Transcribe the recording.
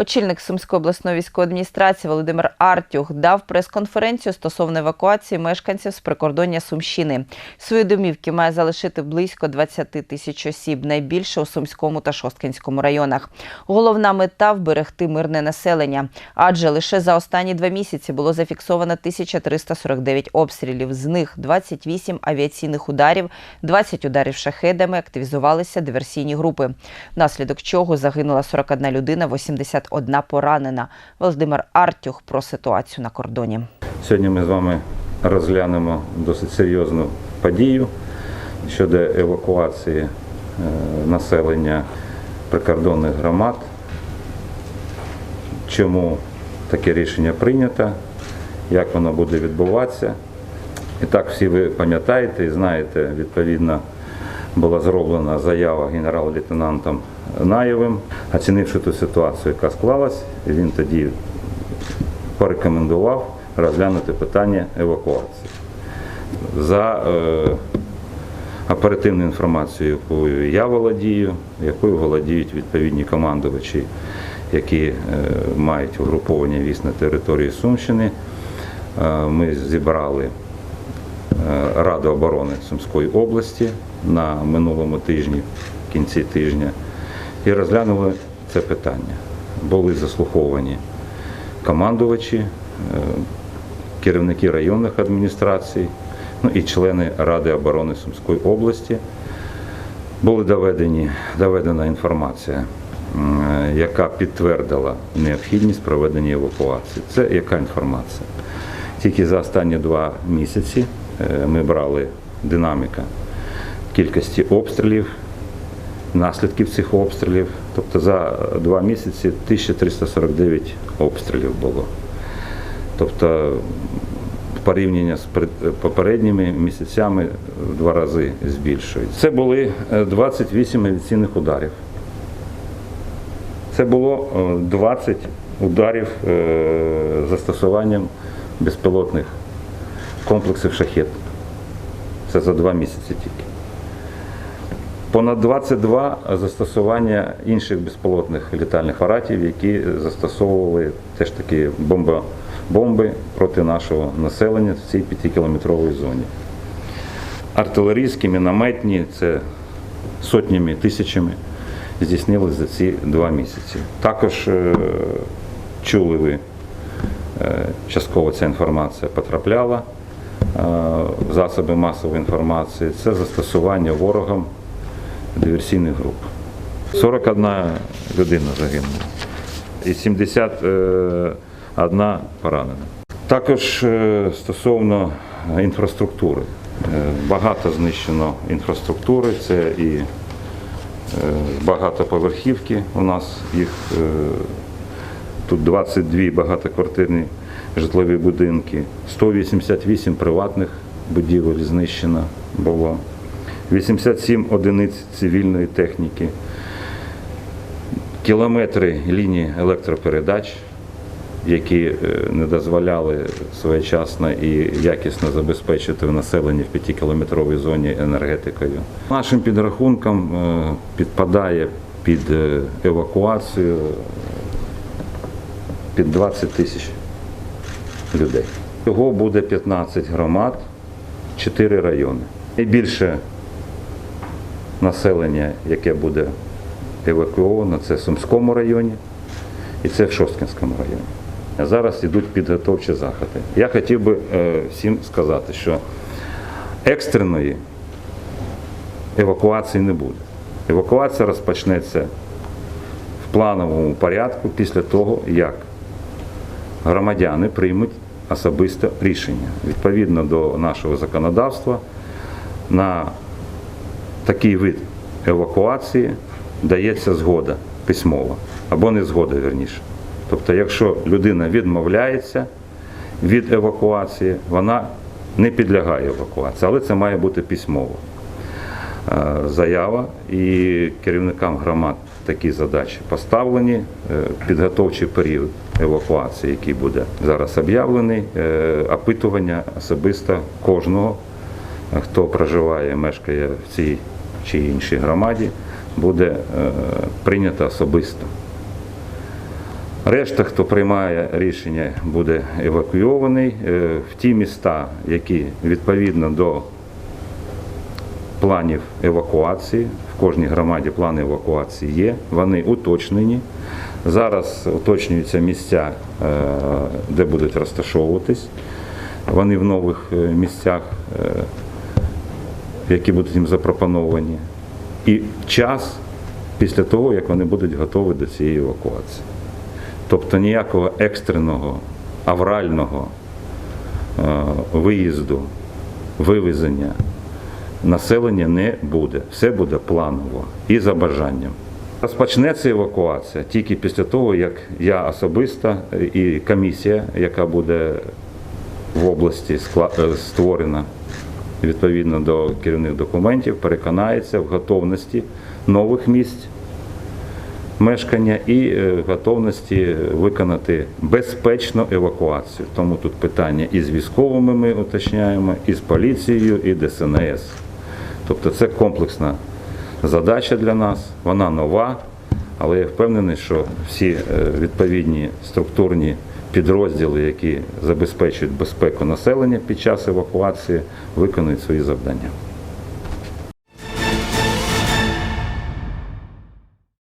Очільник Сумської обласної військової адміністрації Володимир Артюх дав прес-конференцію стосовно евакуації мешканців з прикордоння Сумщини. Свої домівки має залишити близько 20 тисяч осіб, найбільше у Сумському та Шосткинському районах. Головна мета вберегти мирне населення, адже лише за останні два місяці було зафіксовано 1349 обстрілів. З них 28 авіаційних ударів, 20 ударів шахедами, активізувалися диверсійні групи, внаслідок чого загинула 41 людина, 81 поранена. Володимир Артюх про ситуацію на кордоні. Сьогодні ми з вами розглянемо досить серйозну подію щодо евакуації е, населення прикордонних громад. Чому таке рішення прийнято, як воно буде відбуватися. І так всі ви пам'ятаєте і знаєте, відповідно була зроблена заява генерал-лейтенантом Наєвим, оцінивши ту ситуацію, яка склалась, він тоді порекомендував розглянути питання евакуації. За е, оперативною інформацією, якою я володію, якою володіють відповідні командувачі, які е, мають угруповання військ на території Сумщини, е, ми зібрали е, Раду оборони Сумської області на минулому тижні, в кінці тижня, і розглянули це питання. Були заслуховані командувачі, е, керівники районних адміністрацій, ну і члени Ради оборони Сумської області. Була доведені, доведена інформація, е, яка підтвердила необхідність проведення евакуації. Це яка інформація? Тільки за останні два місяці е, ми брали динаміка кількості обстрілів, наслідків цих обстрілів. Тобто за два місяці 1349 обстрілів було. Тобто порівняння з попередніми місяцями в два рази збільшується. Це були е, 28 авіаційних ударів. Це було е, 20 ударів е, застосуванням безпілотних комплексів шахет. Це за два місяці тільки. Понад 22 застосування інших безпілотних літальних апаратів, які застосовували теж таки бомба, бомби проти нашого населення в цій 5-кілометровій зоні. Артилерійські, мінометні, це сотнями, тисячами здійснили за ці два місяці. Також е, чули ви, е, частково ця інформація потрапляла е, в засоби масової інформації. Це застосування ворогом диверсійних груп. 41 людина загинула і 71 поранена. Також е, стосовно інфраструктури. Е, Багато знищено інфраструктури, це і е, багатоповерхівки у нас їх е, тут 22 багатоквартирні житлові будинки, 188 приватних будівель знищено було, 87 одиниць цивільної техніки, кілометри лінії електропередач, які е, не дозволяли своєчасно і якісно забезпечити населення в 5-кілометровій зоні енергетикою. Нашим підрахункам е, підпадає під е, евакуацію під 20 тисяч людей. Всього буде 15 громад, 4 райони. Найбільше населення, яке буде евакуовано, це в Сумському районі і це в Шосткинському районі. Зараз йдуть підготовчі заходи. Я хотів би е, всім сказати, що екстреної евакуації не буде. Евакуація розпочнеться в плановому порядку після того, як громадяни приймуть особисте рішення. Відповідно до нашого законодавства на такий вид евакуації дається згода письмова або не згода, верніше. Тобто, якщо людина відмовляється від евакуації, вона не підлягає евакуації, але це має бути письмово е, заява і керівникам громад такі задачі поставлені. Е, Підготовчий період евакуації, який буде зараз об'явлений, е, опитування особисто кожного, хто проживає, мешкає в цій чи іншій громаді, буде е, прийнято особисто. Решта, хто приймає рішення, буде евакуйований Е, в ті міста, які відповідно до планів евакуації. В кожній громаді плани евакуації є, вони уточнені. Зараз уточнюються місця, е, де будуть розташовуватись. Вони в нових місцях, які будуть їм запропоновані. І час після того, як вони будуть готові до цієї евакуації. Тобто ніякого екстреного, аврального е, виїзду, вивезення населення не буде. Все буде планово і за бажанням. Розпочнеться евакуація тільки після того, як я особисто і комісія, яка буде в області е, створена відповідно до керівних документів, переконається в готовності нових місць мешкання і е, готовності виконати безпечну евакуацію. Тому тут питання і з військовими ми уточняємо, і з поліцією, і ДСНС. Тобто це комплексна задача для нас, вона нова, але я впевнений, що всі е, відповідні структурні підрозділи, які забезпечують безпеку населення під час евакуації, виконують свої завдання.